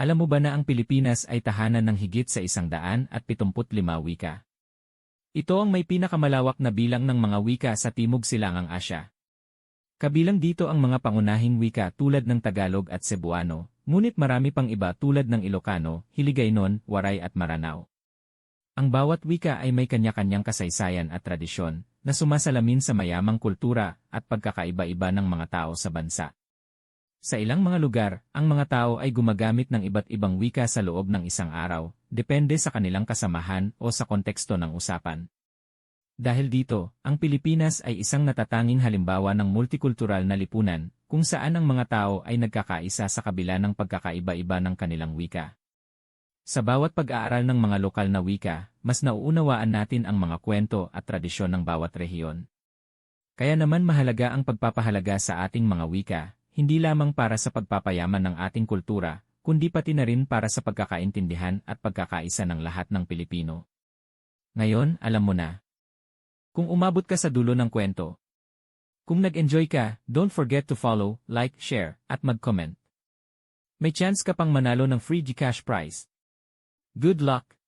Alam mo ba na ang Pilipinas ay tahanan ng higit sa isang daan at 75 wika? Ito ang may pinakamalawak na bilang ng mga wika sa Timog Silangang Asya. Kabilang dito ang mga pangunahing wika tulad ng Tagalog at Cebuano, ngunit marami pang iba tulad ng Ilocano, Hiligaynon, Waray at Maranao. Ang bawat wika ay may kanya-kanyang kasaysayan at tradisyon na sumasalamin sa mayamang kultura at pagkakaiba-iba ng mga tao sa bansa. Sa ilang mga lugar, ang mga tao ay gumagamit ng iba't ibang wika sa loob ng isang araw, depende sa kanilang kasamahan o sa konteksto ng usapan. Dahil dito, ang Pilipinas ay isang natatanging halimbawa ng multikultural na lipunan, kung saan ang mga tao ay nagkakaisa sa kabila ng pagkakaiba-iba ng kanilang wika. Sa bawat pag-aaral ng mga lokal na wika, mas nauunawaan natin ang mga kwento at tradisyon ng bawat rehiyon. Kaya naman mahalaga ang pagpapahalaga sa ating mga wika, hindi lamang para sa pagpapayaman ng ating kultura, kundi pati na rin para sa pagkakaintindihan at pagkakaisa ng lahat ng Pilipino. Ngayon, alam mo na. Kung umabot ka sa dulo ng kwento, kung nag-enjoy ka, don't forget to follow, like, share, at mag-comment. May chance ka pang manalo ng free Gcash prize. Good luck!